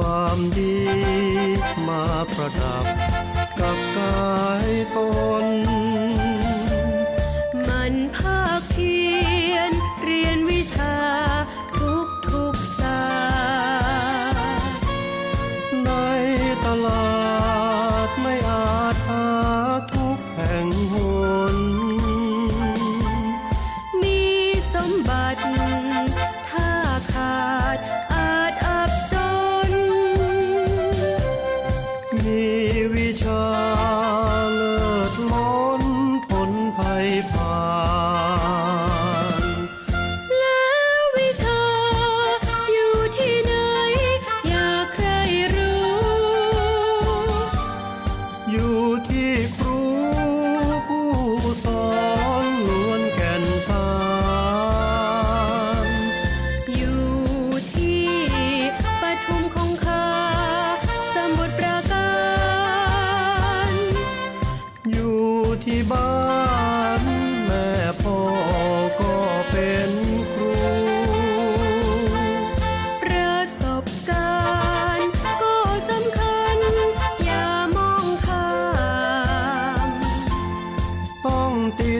ความดีมาประดับ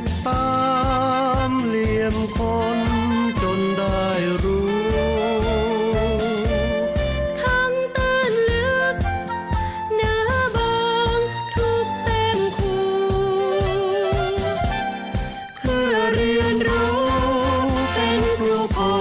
ดตามเหลี่ยมคนจนได้รู้ทั้งตื่นลึกเน้อบางทุกเต็มคูเพื่อเรียนรู้เป็นครูพอ